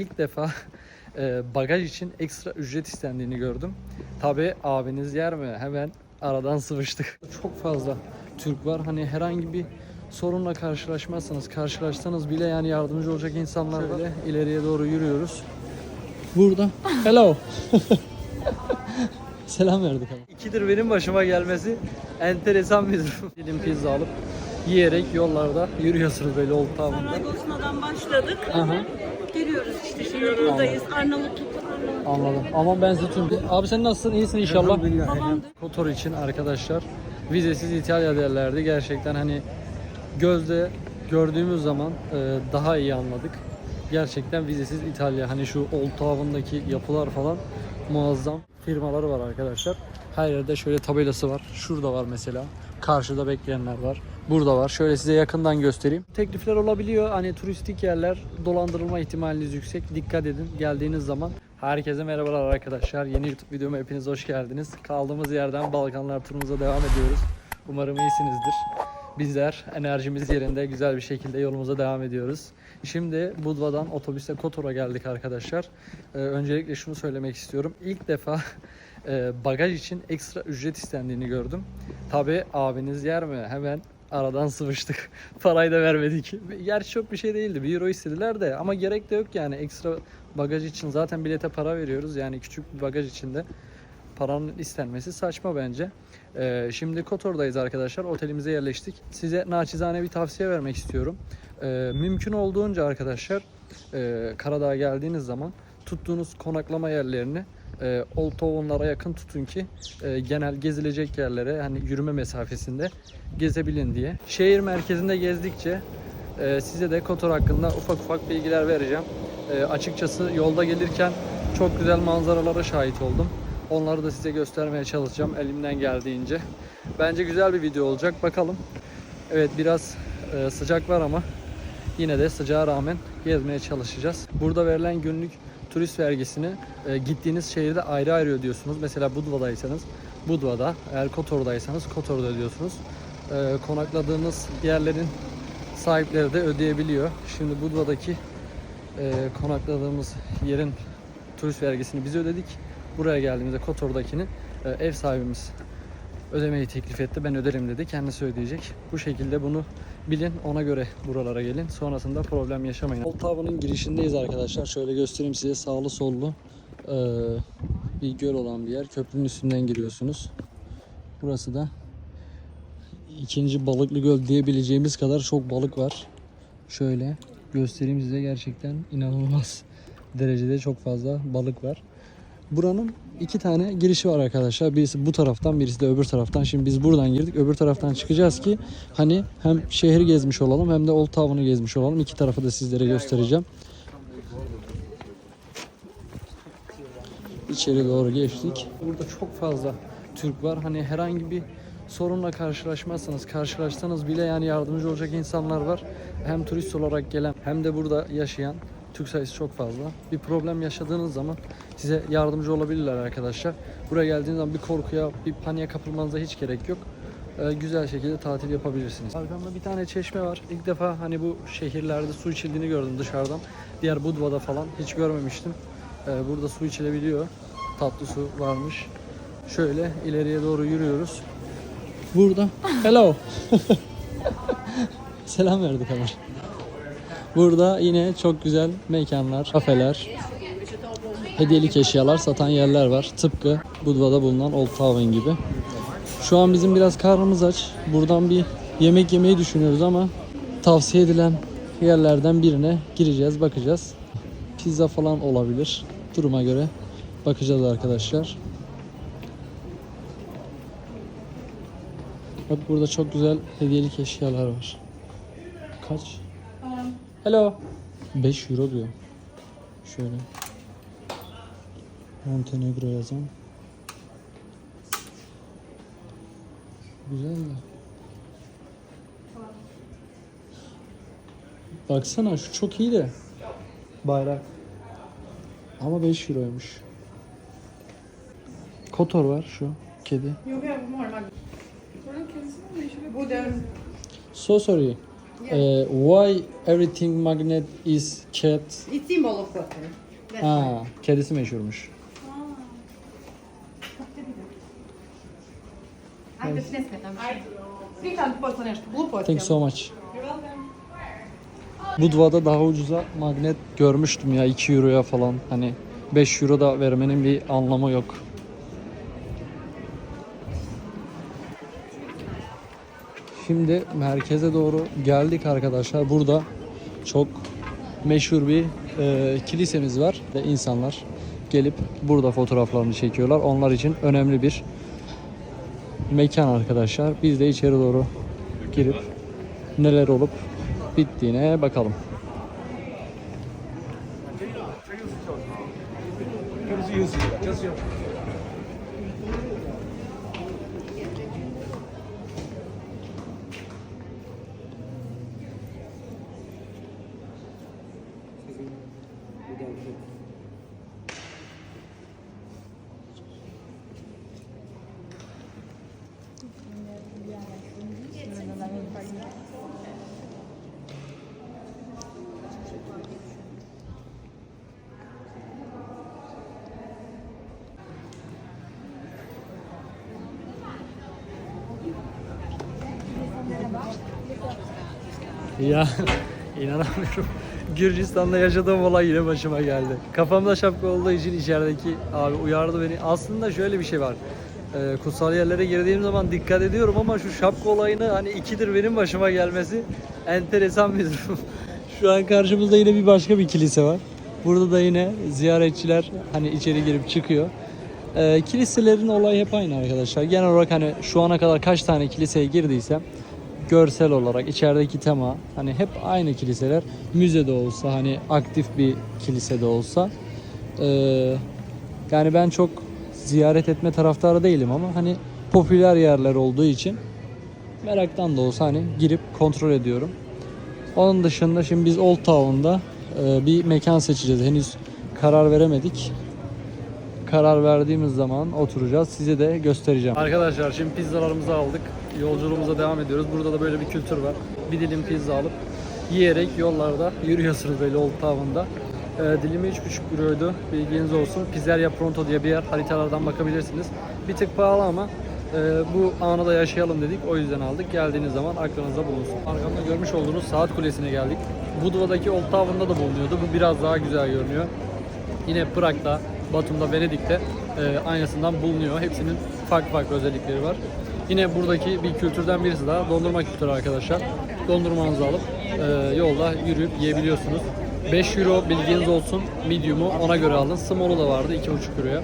İlk defa e, bagaj için ekstra ücret istendiğini gördüm. Tabi abiniz yer mi? Hemen aradan sıvıştık. Çok fazla Türk var. Hani herhangi bir sorunla karşılaşmazsanız, karşılaşsanız bile yani yardımcı olacak insanlar. Şöyle ileriye doğru yürüyoruz. Burada. Hello. Selam verdik ama. İkidir benim başıma gelmesi enteresan bir durum. Dilim pizza alıp yiyerek yollarda yürüyorsunuz böyle Old Town'da. Saraybosna'dan başladık. Aha. Geliyoruz işte şimdi buradayız. Arnavutluk. Arnavutluk. Anladım. Aman ben sizi tüm... Abi sen nasılsın? İyisin inşallah. Kotor için arkadaşlar vizesiz İtalya derlerdi. Gerçekten hani gözle gördüğümüz zaman e, daha iyi anladık. Gerçekten vizesiz İtalya. Hani şu Old Town'daki yapılar falan muazzam firmaları var arkadaşlar. Her yerde şöyle tabelası var. Şurada var mesela. Karşıda bekleyenler var. Burada var. Şöyle size yakından göstereyim. Teklifler olabiliyor. Hani turistik yerler dolandırılma ihtimaliniz yüksek. Dikkat edin geldiğiniz zaman. Herkese merhabalar arkadaşlar. Yeni YouTube videoma hepiniz hoş geldiniz. Kaldığımız yerden Balkanlar turumuza devam ediyoruz. Umarım iyisinizdir. Bizler enerjimiz yerinde güzel bir şekilde yolumuza devam ediyoruz. Şimdi Budva'dan otobüste Kotor'a geldik arkadaşlar. Ee, öncelikle şunu söylemek istiyorum. İlk defa e, bagaj için ekstra ücret istendiğini gördüm. Tabi abiniz yer mi? Hemen aradan sıvıştık. Parayı da vermedik. Gerçi çok bir şey değildi. Bir euro istediler de ama gerek de yok yani ekstra bagaj için zaten bilete para veriyoruz. Yani küçük bir bagaj içinde paranın istenmesi saçma bence. Ee, şimdi Kotor'dayız arkadaşlar. Otelimize yerleştik. Size naçizane bir tavsiye vermek istiyorum. Ee, mümkün olduğunca arkadaşlar e, Karadağ'a geldiğiniz zaman tuttuğunuz konaklama yerlerini e, Old Town'lara yakın tutun ki e, genel gezilecek yerlere hani yürüme mesafesinde gezebilin diye. Şehir merkezinde gezdikçe e, size de Kotor hakkında ufak ufak bilgiler vereceğim. E, açıkçası yolda gelirken çok güzel manzaralara şahit oldum. Onları da size göstermeye çalışacağım elimden geldiğince. Bence güzel bir video olacak. Bakalım. Evet biraz e, sıcak var ama yine de sıcağa rağmen gezmeye çalışacağız. Burada verilen günlük turist vergisini e, gittiğiniz şehirde ayrı ayrı ödüyorsunuz. Mesela Budva'daysanız Budva'da, eğer Kotor'daysanız Kotor'da ödüyorsunuz. E, konakladığınız yerlerin sahipleri de ödeyebiliyor. Şimdi Budva'daki e, konakladığımız yerin turist vergisini biz ödedik. Buraya geldiğimizde Kotor'dakini e, ev sahibimiz ödemeyi teklif etti. Ben öderim dedi. Kendisi ödeyecek. Bu şekilde bunu bilin. Ona göre buralara gelin. Sonrasında problem yaşamayın. Town'un girişindeyiz arkadaşlar. Şöyle göstereyim size. Sağlı sollu e, bir göl olan bir yer. Köprünün üstünden giriyorsunuz. Burası da ikinci balıklı göl diyebileceğimiz kadar çok balık var. Şöyle göstereyim size gerçekten inanılmaz derecede çok fazla balık var. Buranın iki tane girişi var arkadaşlar. Birisi bu taraftan, birisi de öbür taraftan. Şimdi biz buradan girdik. Öbür taraftan çıkacağız ki hani hem şehri gezmiş olalım hem de Old Town'u gezmiş olalım. İki tarafı da sizlere göstereceğim. İçeri doğru geçtik. Burada çok fazla Türk var. Hani herhangi bir sorunla karşılaşmazsanız, karşılaşsanız bile yani yardımcı olacak insanlar var. Hem turist olarak gelen hem de burada yaşayan Türk sayısı çok fazla. Bir problem yaşadığınız zaman size yardımcı olabilirler arkadaşlar. Buraya geldiğiniz zaman bir korkuya, bir paniğe kapılmanıza hiç gerek yok. Ee, güzel şekilde tatil yapabilirsiniz. Arkamda bir tane çeşme var. İlk defa hani bu şehirlerde su içildiğini gördüm dışarıdan. Diğer Budva'da falan hiç görmemiştim. Ee, burada su içilebiliyor. Tatlı su varmış. Şöyle ileriye doğru yürüyoruz. Burada. Hello. Selam verdik ama. Burada yine çok güzel mekanlar, kafeler, hediyelik eşyalar satan yerler var. Tıpkı Budva'da bulunan Old Town gibi. Şu an bizim biraz karnımız aç. Buradan bir yemek yemeyi düşünüyoruz ama tavsiye edilen yerlerden birine gireceğiz, bakacağız. Pizza falan olabilir. Duruma göre bakacağız arkadaşlar. Bak burada çok güzel hediyelik eşyalar var. Kaç? Hello. 5 euro diyor. Şöyle. Montenegro yazan. Güzel de. Baksana şu çok iyi de. Bayrak. Ama 5 euroymuş. Kotor var şu kedi. Yok ya bu normal. Buranın kedisi mi? Bu da So sorry. Uh, why everything magnet is cat? It's symbol of water. That's Ha, kedisi meşhurmuş. Ajde, sneska tam. Pričam posle nešto, gluposti. Thanks so much. Budva'da daha ucuza magnet görmüştüm ya 2 euroya falan. Hani 5 euro da vermenin bir anlamı yok. Şimdi merkeze doğru geldik arkadaşlar. Burada çok meşhur bir e, kilisemiz var ve insanlar gelip burada fotoğraflarını çekiyorlar. Onlar için önemli bir mekan arkadaşlar. Biz de içeri doğru girip neler olup bittiğine bakalım. Ya inanamıyorum. Gürcistan'da yaşadığım olay yine başıma geldi. Kafamda şapka olduğu için içerideki abi uyardı beni. Aslında şöyle bir şey var. Ee, kutsal yerlere girdiğim zaman dikkat ediyorum ama şu şapka olayını hani ikidir benim başıma gelmesi enteresan bir durum. Şu an karşımızda yine bir başka bir kilise var. Burada da yine ziyaretçiler hani içeri girip çıkıyor. Ee, kiliselerin olayı hep aynı arkadaşlar. Genel olarak hani şu ana kadar kaç tane kiliseye girdiysem görsel olarak içerideki tema hani hep aynı kiliseler müzede olsa hani aktif bir kilisede olsa ee, yani ben çok ziyaret etme taraftarı değilim ama hani popüler yerler olduğu için meraktan da olsa hani girip kontrol ediyorum. Onun dışında şimdi biz Old Town'da e, bir mekan seçeceğiz. Henüz karar veremedik. Karar verdiğimiz zaman oturacağız. Size de göstereceğim. Arkadaşlar şimdi pizzalarımızı aldık. Yolculuğumuza devam ediyoruz. Burada da böyle bir kültür var. Bir dilim pizza alıp yiyerek yollarda yürüyorsunuz böyle Old Town'da. E, dilimi 3,5 euroydu. Bilginiz olsun. Pizzeria Pronto diye bir yer. Haritalardan bakabilirsiniz. Bir tık pahalı ama e, bu anı da yaşayalım dedik. O yüzden aldık. Geldiğiniz zaman aklınızda bulunsun. Arkamda görmüş olduğunuz saat kulesine geldik. Budva'daki Old Town'da da bulunuyordu. Bu biraz daha güzel görünüyor. Yine Prag'da, Batum'da, Venedik'te e, aynısından bulunuyor. Hepsinin farklı farklı özellikleri var. Yine buradaki bir kültürden birisi daha dondurma kültürü arkadaşlar. Dondurmanızı alıp e, yolda yürüyüp yiyebiliyorsunuz. 5 euro bilginiz olsun. Medium'u ona göre alın. Small'u da vardı 2,5 euroya.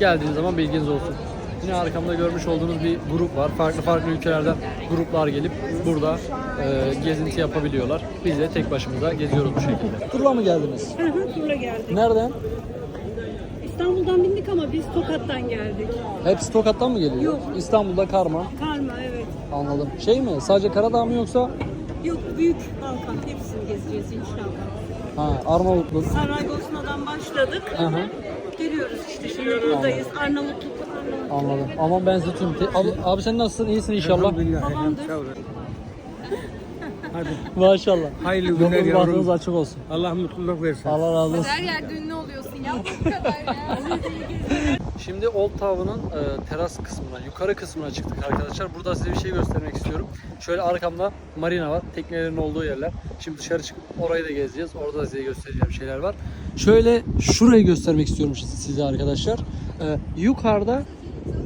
Geldiğiniz zaman bilginiz olsun. Yine arkamda görmüş olduğunuz bir grup var. Farklı farklı ülkelerden gruplar gelip burada e, gezinti yapabiliyorlar. Biz de tek başımıza geziyoruz bu şekilde. Turla mı geldiniz? Hı hı, Turla geldik. Nereden? Ama biz Tokat'tan geldik. Hepsi Tokat'tan mı geliyor? Yok. İstanbul'da karma. Karma evet. Anladım. Şey mi? Sadece Karadağ mı yoksa? Yok Büyük Balkan hepsini gezeceğiz inşallah. Ha, Arnavutluk. Saraybosna'dan başladık. Hı hı. Geliyoruz işte şimdi buradayız. Arnavutluk, Arnavutluk. Anladım. Ama ben size tüm... te- Abi, abi sen nasılsın? İyisin inşallah. Babamdır. Maşallah. Hayırlı günler Yolunuz yavrum. bahtınız açık olsun. Allah mutluluk versin. Allah razı olsun. Her yerde ünlü oluyorsun ya. Bu kadar ya. Şimdi Old Town'un e, teras kısmına, yukarı kısmına çıktık arkadaşlar. Burada size bir şey göstermek istiyorum. Şöyle arkamda marina var. Teknelerin olduğu yerler. Şimdi dışarı çıkıp orayı da gezeceğiz. Orada da size göstereceğim şeyler var. Şöyle şurayı göstermek istiyorum size arkadaşlar. E, yukarıda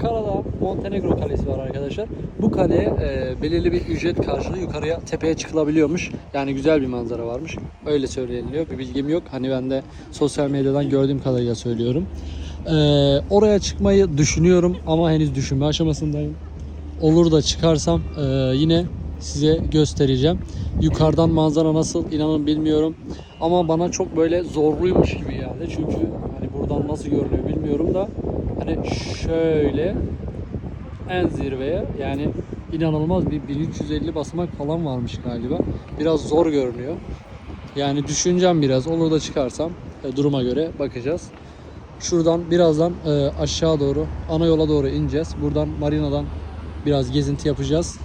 Karadağ Montenegro Kalesi var arkadaşlar. Bu kaleye e, belirli bir ücret karşılığı yukarıya tepeye çıkılabiliyormuş. Yani güzel bir manzara varmış. Öyle söyleniliyor. Bir bilgim yok. Hani ben de sosyal medyadan gördüğüm kadarıyla söylüyorum. E, oraya çıkmayı düşünüyorum ama henüz düşünme aşamasındayım. Olur da çıkarsam e, yine size göstereceğim. Yukarıdan manzara nasıl inanın bilmiyorum. Ama bana çok böyle zorluymuş gibi geldi. Çünkü hani buradan nasıl görünüyor bilmiyorum da hani şöyle en zirveye yani inanılmaz bir 1350 basamak falan varmış galiba. Biraz zor görünüyor. Yani düşüneceğim biraz. Olur da çıkarsam e, duruma göre bakacağız. Şuradan birazdan e, aşağı doğru ana yola doğru ineceğiz. Buradan marinadan biraz gezinti yapacağız.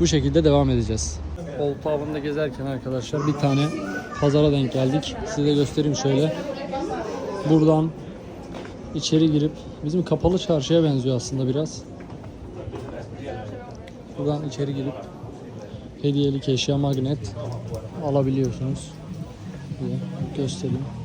Bu şekilde devam edeceğiz. Olta avında gezerken arkadaşlar bir tane pazara denk geldik. Size göstereyim şöyle. Buradan içeri girip bizim kapalı çarşıya benziyor aslında biraz. Buradan içeri girip hediyelik eşya magnet alabiliyorsunuz. Diye göstereyim.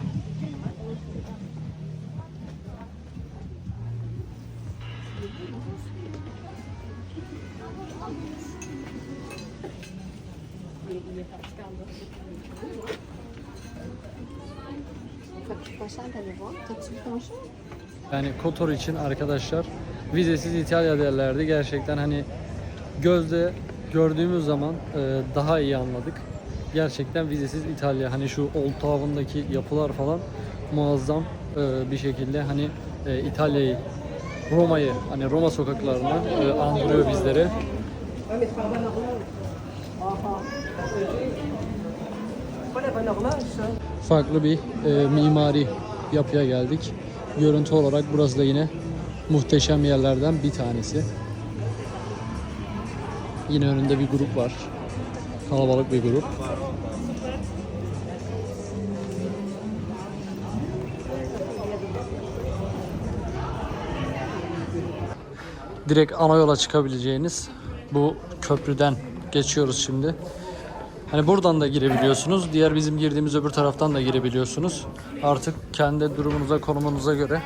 Yani Kotor için arkadaşlar vizesiz İtalya derlerdi. Gerçekten hani gözde gördüğümüz zaman e, daha iyi anladık. Gerçekten vizesiz İtalya. Hani şu Old Town'daki yapılar falan muazzam e, bir şekilde hani e, İtalya'yı Roma'yı hani Roma sokaklarını e, andırıyor bizlere. Farklı bir e, mimari yapıya geldik. Görüntü olarak burası da yine muhteşem yerlerden bir tanesi. Yine önünde bir grup var. Kalabalık bir grup. Direkt ana yola çıkabileceğiniz bu köprüden geçiyoruz şimdi. Hani buradan da girebiliyorsunuz. Diğer bizim girdiğimiz öbür taraftan da girebiliyorsunuz. Artık kendi durumunuza, konumunuza göre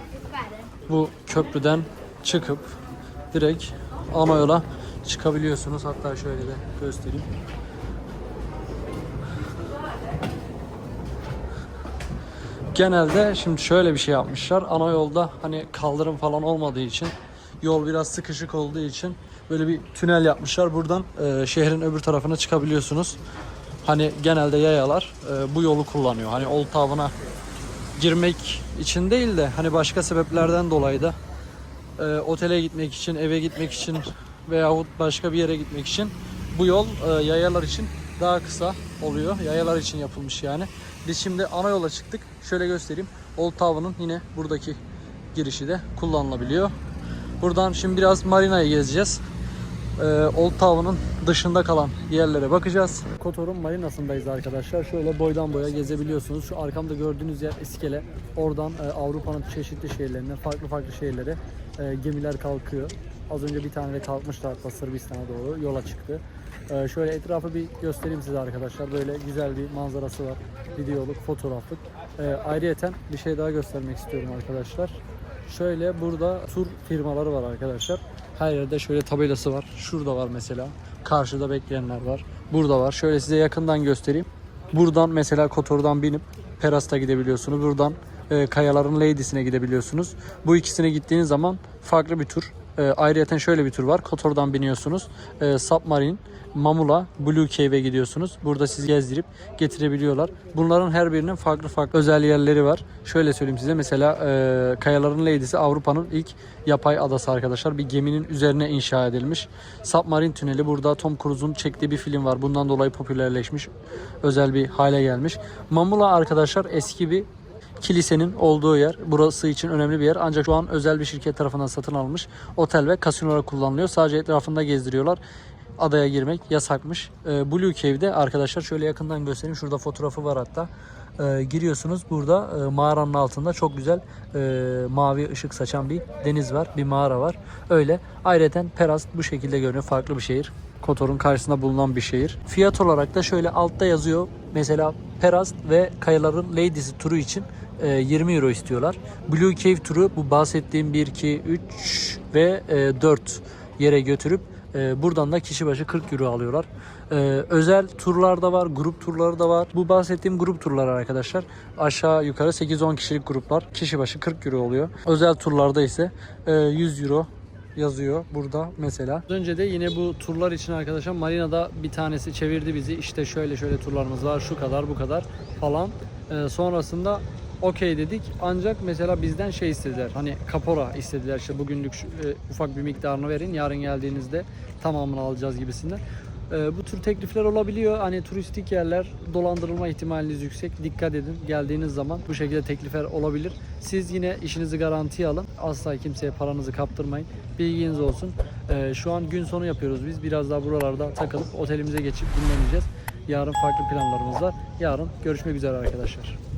bu köprüden çıkıp direkt ana yola çıkabiliyorsunuz. Hatta şöyle de göstereyim. Genelde şimdi şöyle bir şey yapmışlar. Ana yolda hani kaldırım falan olmadığı için yol biraz sıkışık olduğu için böyle bir tünel yapmışlar. Buradan e, şehrin öbür tarafına çıkabiliyorsunuz. Hani genelde yayalar e, bu yolu kullanıyor. Hani Old Town'a girmek için değil de hani başka sebeplerden dolayı da e, otele gitmek için, eve gitmek için veyahut başka bir yere gitmek için bu yol e, yayalar için daha kısa oluyor. Yayalar için yapılmış yani. Biz şimdi ana yola çıktık. Şöyle göstereyim. Old Town'un yine buradaki girişi de kullanılabiliyor. Buradan şimdi biraz marinayı gezeceğiz. Ee, Old Town'un dışında kalan yerlere bakacağız. Kotor'un marinasındayız arkadaşlar. Şöyle boydan boya gezebiliyorsunuz. Şu arkamda gördüğünüz yer iskele. Oradan e, Avrupa'nın çeşitli şehirlerine, farklı farklı şehirlere e, gemiler kalkıyor. Az önce bir tane de kalkmıştı hatta Sırbistan'a doğru yola çıktı. E, şöyle etrafı bir göstereyim size arkadaşlar. Böyle güzel bir manzarası var. Videoluk, fotoğraflık. E, ayrıyeten bir şey daha göstermek istiyorum arkadaşlar. Şöyle burada tur firmaları var arkadaşlar. Her yerde şöyle tabelası var. Şurada var mesela. Karşıda bekleyenler var. Burada var. Şöyle size yakından göstereyim. Buradan mesela Kotor'dan binip Peras'ta gidebiliyorsunuz. Buradan e, Kayaların Lady'sine gidebiliyorsunuz. Bu ikisine gittiğiniz zaman farklı bir tur. E, ayrıyeten şöyle bir tur var. Kotor'dan biniyorsunuz. E, Submarine, Mamula, Blue Cave'e gidiyorsunuz. Burada sizi gezdirip getirebiliyorlar. Bunların her birinin farklı farklı özel yerleri var. Şöyle söyleyeyim size mesela e, Kayaların Lady'si Avrupa'nın ilk yapay adası arkadaşlar. Bir geminin üzerine inşa edilmiş. Submarine Tüneli burada Tom Cruise'un çektiği bir film var. Bundan dolayı popülerleşmiş. Özel bir hale gelmiş. Mamula arkadaşlar eski bir kilisenin olduğu yer. Burası için önemli bir yer. Ancak şu an özel bir şirket tarafından satın alınmış. Otel ve kasinolara kullanılıyor. Sadece etrafında gezdiriyorlar. Adaya girmek yasakmış. Ee, Blue Cave'de arkadaşlar şöyle yakından göstereyim. Şurada fotoğrafı var hatta. Ee, giriyorsunuz. Burada e, mağaranın altında çok güzel e, mavi ışık saçan bir deniz var. Bir mağara var. Öyle. Ayrıca Peras bu şekilde görünüyor. Farklı bir şehir. Kotor'un karşısında bulunan bir şehir. Fiyat olarak da şöyle altta yazıyor. Mesela Peras ve Kayaların Ladies'i turu için 20 euro istiyorlar. Blue Cave turu bu bahsettiğim 1, 2, 3 ve e, 4 yere götürüp e, buradan da kişi başı 40 euro alıyorlar. E, özel turlar da var, grup turları da var. Bu bahsettiğim grup turları arkadaşlar aşağı yukarı 8-10 kişilik gruplar. Kişi başı 40 euro oluyor. Özel turlarda ise e, 100 euro yazıyor burada mesela. Önce de yine bu turlar için arkadaşlar Marina'da bir tanesi çevirdi bizi. İşte şöyle şöyle turlarımız var, şu kadar, bu kadar falan. Sonrasında okey dedik. Ancak mesela bizden şey istediler. Hani kapora istediler. İşte bugünlük şu- e, ufak bir miktarını verin. Yarın geldiğinizde tamamını alacağız gibisinden. Ee, bu tür teklifler olabiliyor. Hani turistik yerler dolandırılma ihtimaliniz yüksek. Dikkat edin. Geldiğiniz zaman bu şekilde teklifler olabilir. Siz yine işinizi garantiye alın. Asla kimseye paranızı kaptırmayın. Bilginiz olsun. Ee, şu an gün sonu yapıyoruz biz. Biraz daha buralarda takılıp otelimize geçip dinleneceğiz. Yarın farklı planlarımız var. Yarın görüşmek üzere arkadaşlar.